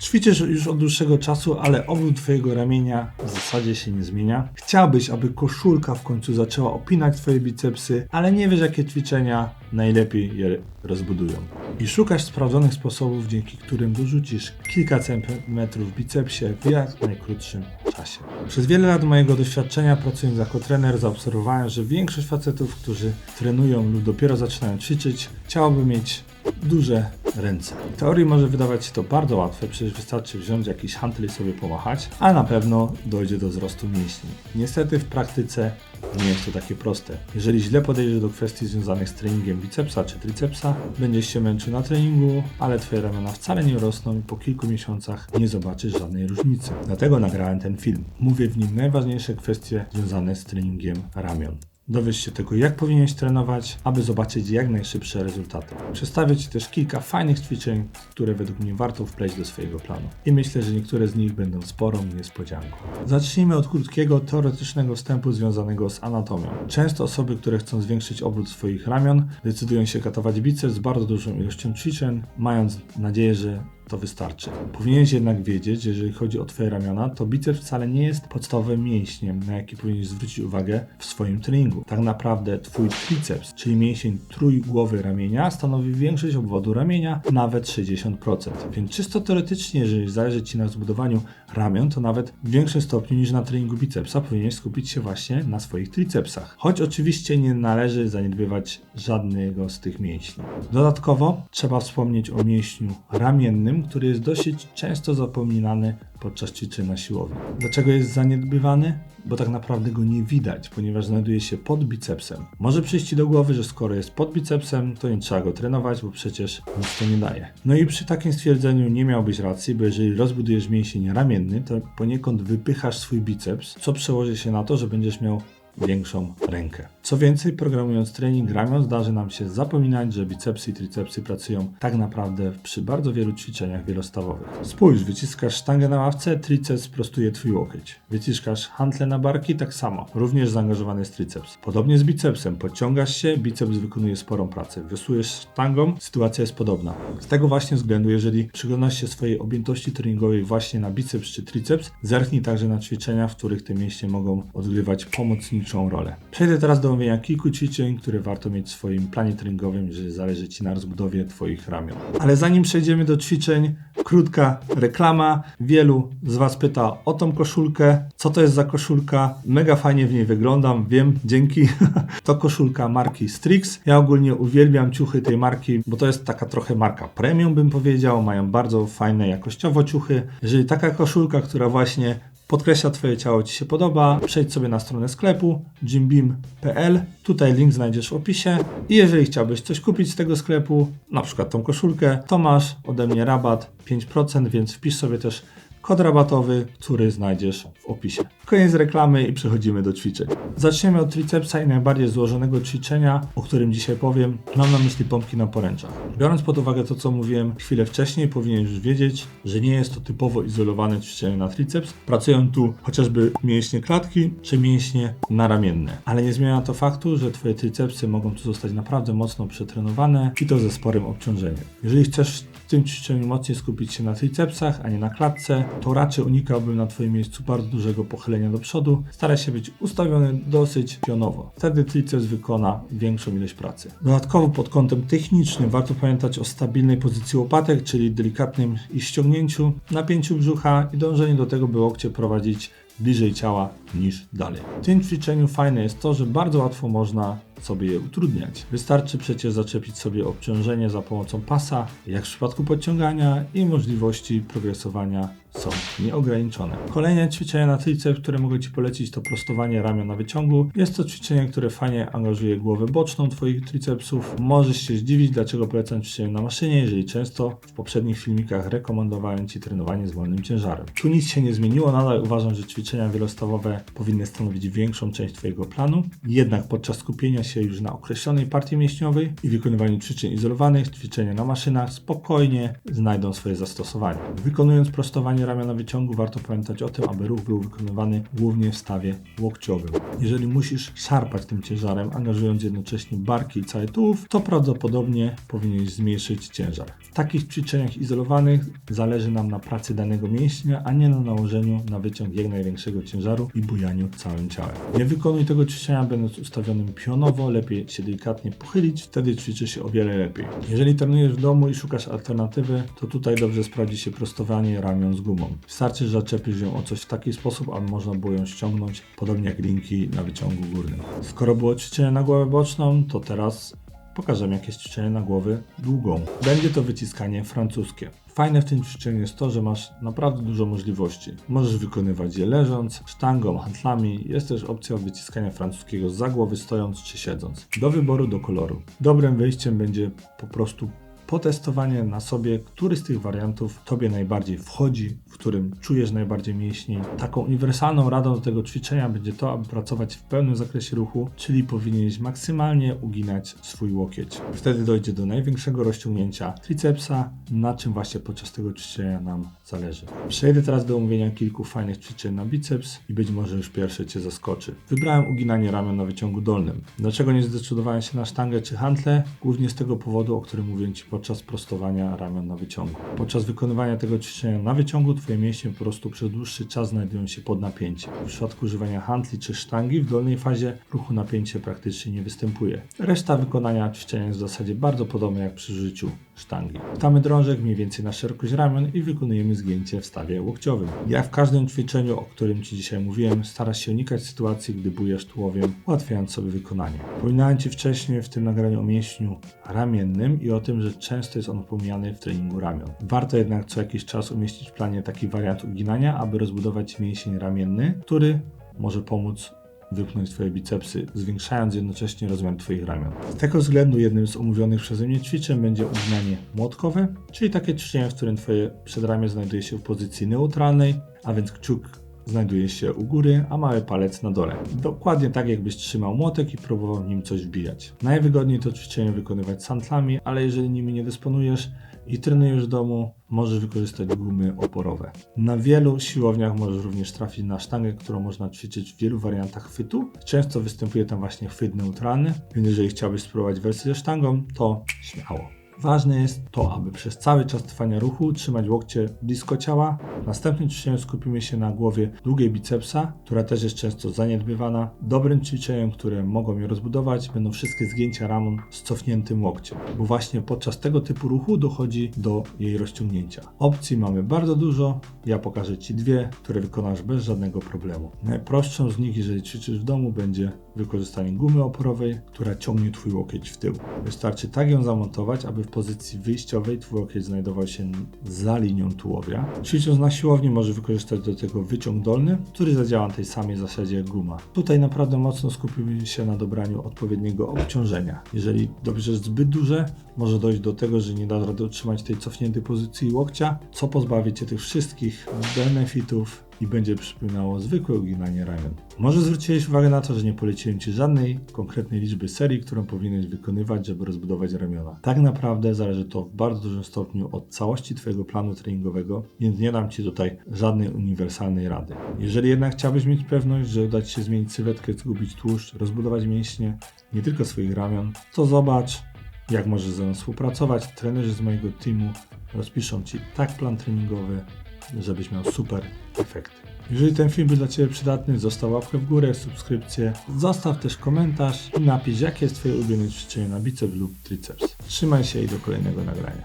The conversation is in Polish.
Ćwiczysz już od dłuższego czasu, ale obwód twojego ramienia w zasadzie się nie zmienia. Chciałbyś, aby koszulka w końcu zaczęła opinać twoje bicepsy, ale nie wiesz jakie ćwiczenia najlepiej je rozbudują. I szukasz sprawdzonych sposobów, dzięki którym dorzucisz kilka centymetrów w bicepsie w jak najkrótszym czasie. Przez wiele lat mojego doświadczenia pracując jako trener zaobserwowałem, że większość facetów, którzy trenują lub dopiero zaczynają ćwiczyć, chciałoby mieć duże ręce. W teorii może wydawać się to bardzo łatwe, przecież wystarczy wziąć jakiś hantel i sobie pomachać, a na pewno dojdzie do wzrostu mięśni. Niestety w praktyce nie jest to takie proste. Jeżeli źle podejdziesz do kwestii związanych z treningiem bicepsa czy tricepsa, będziesz się męczył na treningu, ale twoje ramiona wcale nie rosną i po kilku miesiącach nie zobaczysz żadnej różnicy. Dlatego nagrałem ten film. Mówię w nim najważniejsze kwestie związane z treningiem ramion. Dowiesz się tego, jak powinieneś trenować, aby zobaczyć jak najszybsze rezultaty. Przedstawię Ci też kilka fajnych ćwiczeń, które według mnie warto wpleść do swojego planu. I myślę, że niektóre z nich będą sporą niespodzianką. Zacznijmy od krótkiego, teoretycznego wstępu związanego z anatomią. Często osoby, które chcą zwiększyć obrót swoich ramion, decydują się katować biceps z bardzo dużą ilością ćwiczeń, mając nadzieję, że to wystarczy. Powinieneś jednak wiedzieć, że jeżeli chodzi o Twoje ramiona, to biceps wcale nie jest podstawowym mięśniem, na jaki powinieneś zwrócić uwagę w swoim treningu. Tak naprawdę Twój triceps, czyli mięsień trójgłowy ramienia, stanowi większość obwodu ramienia, nawet 60%. Więc czysto teoretycznie, jeżeli zależy Ci na zbudowaniu ramion, to nawet w większym stopniu niż na treningu bicepsa powinieneś skupić się właśnie na swoich tricepsach. Choć oczywiście nie należy zaniedbywać żadnego z tych mięśni. Dodatkowo trzeba wspomnieć o mięśniu ramiennym, który jest dosyć często zapominany podczas ćwiczeń na siłowni. Dlaczego jest zaniedbywany? Bo tak naprawdę go nie widać, ponieważ znajduje się pod bicepsem. Może przyjść Ci do głowy, że skoro jest pod bicepsem, to nie trzeba go trenować, bo przecież nic to nie daje. No i przy takim stwierdzeniu nie miałbyś racji, bo jeżeli rozbudujesz mięsień ramienny, to poniekąd wypychasz swój biceps, co przełoży się na to, że będziesz miał większą rękę. Co więcej, programując trening ramion, zdarzy nam się zapominać, że bicepsy i tricepsy pracują tak naprawdę przy bardzo wielu ćwiczeniach wielostawowych. Spójrz, wyciskasz sztangę na ławce, triceps prostuje twój łokieć. Wyciskasz hantle na barki, tak samo. Również zaangażowany jest triceps. Podobnie z bicepsem. Podciągasz się, biceps wykonuje sporą pracę. Wiosłujesz sztangą, sytuacja jest podobna. Z tego właśnie względu, jeżeli przyglądasz się swojej objętości treningowej właśnie na biceps czy triceps, zerknij także na ćwiczenia, w których te mięśnie mogą odgrywać pomocniczą rolę. Przejdę teraz do omówienia kilku ćwiczeń, które warto mieć w swoim planie treningowym, jeżeli zależy Ci na rozbudowie Twoich ramion. Ale zanim przejdziemy do ćwiczeń, krótka reklama. Wielu z Was pyta o tą koszulkę. Co to jest za koszulka? Mega fajnie w niej wyglądam, wiem, dzięki. to koszulka marki Strix. Ja ogólnie uwielbiam ciuchy tej marki, bo to jest taka trochę marka premium, bym powiedział. Mają bardzo fajne jakościowo ciuchy. Jeżeli taka koszulka, która właśnie podkreśla Twoje ciało Ci się podoba, przejdź sobie na stronę sklepu gymbeam.pl. Tutaj link znajdziesz w opisie. I jeżeli chciałbyś coś kupić z tego sklepu, na przykład tą koszulkę, to masz ode mnie rabat 5%, więc wpisz sobie też kod rabatowy, który znajdziesz w opisie. Koniec reklamy i przechodzimy do ćwiczeń. Zaczniemy od tricepsa i najbardziej złożonego ćwiczenia, o którym dzisiaj powiem. Mam na myśli pompki na poręczach. Biorąc pod uwagę to, co mówiłem chwilę wcześniej, powinien już wiedzieć, że nie jest to typowo izolowane ćwiczenie na triceps. Pracują tu chociażby mięśnie klatki czy mięśnie naramienne. Ale nie zmienia to faktu, że Twoje tricepsy mogą tu zostać naprawdę mocno przetrenowane i to ze sporym obciążeniem. Jeżeli chcesz w tym ćwiczeniu mocniej skupić się na tricepsach, a nie na klatce, to raczej unikałbym na Twoim miejscu bardzo dużego pochylenia do przodu. Staraj się być ustawiony dosyć pionowo. Wtedy triceps wykona większą ilość pracy. Dodatkowo pod kątem technicznym warto pamiętać o stabilnej pozycji łopatek, czyli delikatnym ich ściągnięciu, napięciu brzucha i dążeniu do tego, by łokcie prowadzić bliżej ciała niż dalej. W tym ćwiczeniu fajne jest to, że bardzo łatwo można sobie je utrudniać. Wystarczy przecież zaczepić sobie obciążenie za pomocą pasa, jak w przypadku podciągania i możliwości progresowania są nieograniczone. Kolejne ćwiczenie na triceps, które mogę Ci polecić to prostowanie ramion na wyciągu. Jest to ćwiczenie, które fajnie angażuje głowę boczną Twoich tricepsów. Możesz się zdziwić, dlaczego polecam ćwiczenie na maszynie, jeżeli często w poprzednich filmikach rekomendowałem Ci trenowanie z wolnym ciężarem. Tu nic się nie zmieniło, nadal uważam, że ćwiczenie ćwiczenia wielostawowe powinny stanowić większą część Twojego planu. Jednak podczas skupienia się już na określonej partii mięśniowej i wykonywaniu ćwiczeń izolowanych, ćwiczenia na maszynach spokojnie znajdą swoje zastosowanie. Wykonując prostowanie ramion na wyciągu, warto pamiętać o tym, aby ruch był wykonywany głównie w stawie łokciowym. Jeżeli musisz szarpać tym ciężarem, angażując jednocześnie barki i cały tułów, to prawdopodobnie powinieneś zmniejszyć ciężar. W takich ćwiczeniach izolowanych zależy nam na pracy danego mięśnia, a nie na nałożeniu na wyciąg jak największego ciężaru i bujaniu całym ciałem. Nie wykonuj tego ćwiczenia będąc ustawionym pionowo, lepiej się delikatnie pochylić, wtedy ćwiczy się o wiele lepiej. Jeżeli trenujesz w domu i szukasz alternatywy, to tutaj dobrze sprawdzi się prostowanie ramion z gumą. Wystarczy, że zaczepisz ją o coś w taki sposób, aby można było ją ściągnąć, podobnie jak linki na wyciągu górnym. Skoro było ćwiczenie na głowę boczną, to teraz pokażemy jakieś ćwiczenie na głowę długą. Będzie to wyciskanie francuskie. Fajne w tym ćwiczeniu jest to, że masz naprawdę dużo możliwości. Możesz wykonywać je leżąc, sztangą, handlami. Jest też opcja wyciskania francuskiego za głowy stojąc czy siedząc. Do wyboru, do koloru. Dobrym wyjściem będzie po prostu potestowanie na sobie, który z tych wariantów Tobie najbardziej wchodzi, w którym czujesz najbardziej mięśni. Taką uniwersalną radą do tego ćwiczenia będzie to, aby pracować w pełnym zakresie ruchu, czyli powinieneś maksymalnie uginać swój łokieć. Wtedy dojdzie do największego rozciągnięcia tricepsa, na czym właśnie podczas tego ćwiczenia nam zależy. Przejdę teraz do omówienia kilku fajnych ćwiczeń na biceps i być może już pierwsze Cię zaskoczy. Wybrałem uginanie ramion na wyciągu dolnym. Dlaczego nie zdecydowałem się na sztangę czy hantle? Głównie z tego powodu, o którym mówiłem Ci podczas prostowania ramion na wyciągu. Podczas wykonywania tego ćwiczenia na wyciągu Twoje mięśnie po prostu przez dłuższy czas znajdują się pod napięciem. W przypadku używania hantli czy sztangi w dolnej fazie ruchu napięcie praktycznie nie występuje. Reszta wykonania ćwiczenia jest w zasadzie bardzo podobna jak przy użyciu sztangi. Wtamy drążek mniej więcej na szerokość ramion i wykonujemy zgięcie w stawie łokciowym. Jak w każdym ćwiczeniu, o którym Ci dzisiaj mówiłem, starasz się unikać sytuacji, gdy bujesz tułowiem, ułatwiając sobie wykonanie. Wspominałem Ci wcześniej w tym nagraniu o mięśniu ramiennym i o tym, że często jest on pomijany w treningu ramion. Warto jednak co jakiś czas umieścić w planie taki wariant uginania, aby rozbudować mięsień ramienny, który może pomóc wypchnąć Twoje bicepsy, zwiększając jednocześnie rozmiar Twoich ramion. Z tego względu jednym z omówionych przeze mnie ćwiczeń będzie uginanie młotkowe, czyli takie ćwiczenie, w którym Twoje przedramię znajduje się w pozycji neutralnej, a więc kciuk znajduje się u góry, a mały palec na dole. Dokładnie tak jakbyś trzymał młotek i próbował nim coś wbijać. Najwygodniej to ćwiczenie wykonywać santlami, ale jeżeli nimi nie dysponujesz i trenujesz w domu, możesz wykorzystać gumy oporowe. Na wielu siłowniach możesz również trafić na sztangę, którą można ćwiczyć w wielu wariantach chwytu. Często występuje tam właśnie chwyt neutralny, więc jeżeli chciałbyś spróbować wersję ze sztangą, to śmiało. Ważne jest to, aby przez cały czas trwania ruchu trzymać łokcie blisko ciała. Następnym ćwiczeniu skupimy się na głowie długiej bicepsa, która też jest często zaniedbywana. Dobrym ćwiczeniem, które mogą je rozbudować, będą wszystkie zgięcia ramion z cofniętym łokciem, bo właśnie podczas tego typu ruchu dochodzi do jej rozciągnięcia. Opcji mamy bardzo dużo, ja pokażę Ci dwie, które wykonasz bez żadnego problemu. Najprostszą z nich, jeżeli ćwiczysz w domu, będzie wykorzystanie gumy oporowej, która ciągnie Twój łokieć w tył. Wystarczy tak ją zamontować, aby w pozycji wyjściowej Twój łokieć znajdował się za linią tułowia. Ćwicząc na siłowni możesz wykorzystać do tego wyciąg dolny, który zadziała na tej samej zasadzie jak guma. Tutaj naprawdę mocno skupimy się na dobraniu odpowiedniego obciążenia. Jeżeli dobierzesz zbyt duże, może dojść do tego, że nie da rady utrzymać tej cofniętej pozycji łokcia, co pozbawi Cię tych wszystkich benefitów i będzie przypominało zwykłe uginanie ramion. Może zwróciłeś uwagę na to, że nie poleciłem Ci żadnej konkretnej liczby serii, którą powinieneś wykonywać, żeby rozbudować ramiona. Tak naprawdę zależy to w bardzo dużym stopniu od całości Twojego planu treningowego, więc nie dam Ci tutaj żadnej uniwersalnej rady. Jeżeli jednak chciałbyś mieć pewność, że uda Ci się zmienić sylwetkę, zgubić tłuszcz, rozbudować mięśnie, nie tylko swoich ramion, to zobacz, jak możesz ze mną współpracować. Trenerzy z mojego teamu rozpiszą Ci tak plan treningowy, żebyś miał super efekty. Jeżeli ten film był dla Ciebie przydatny, zostaw łapkę w górę, subskrypcję, zostaw też komentarz i napisz, jakie jest Twoje ulubione ćwiczenie na biceps lub triceps. Trzymaj się i do kolejnego nagrania.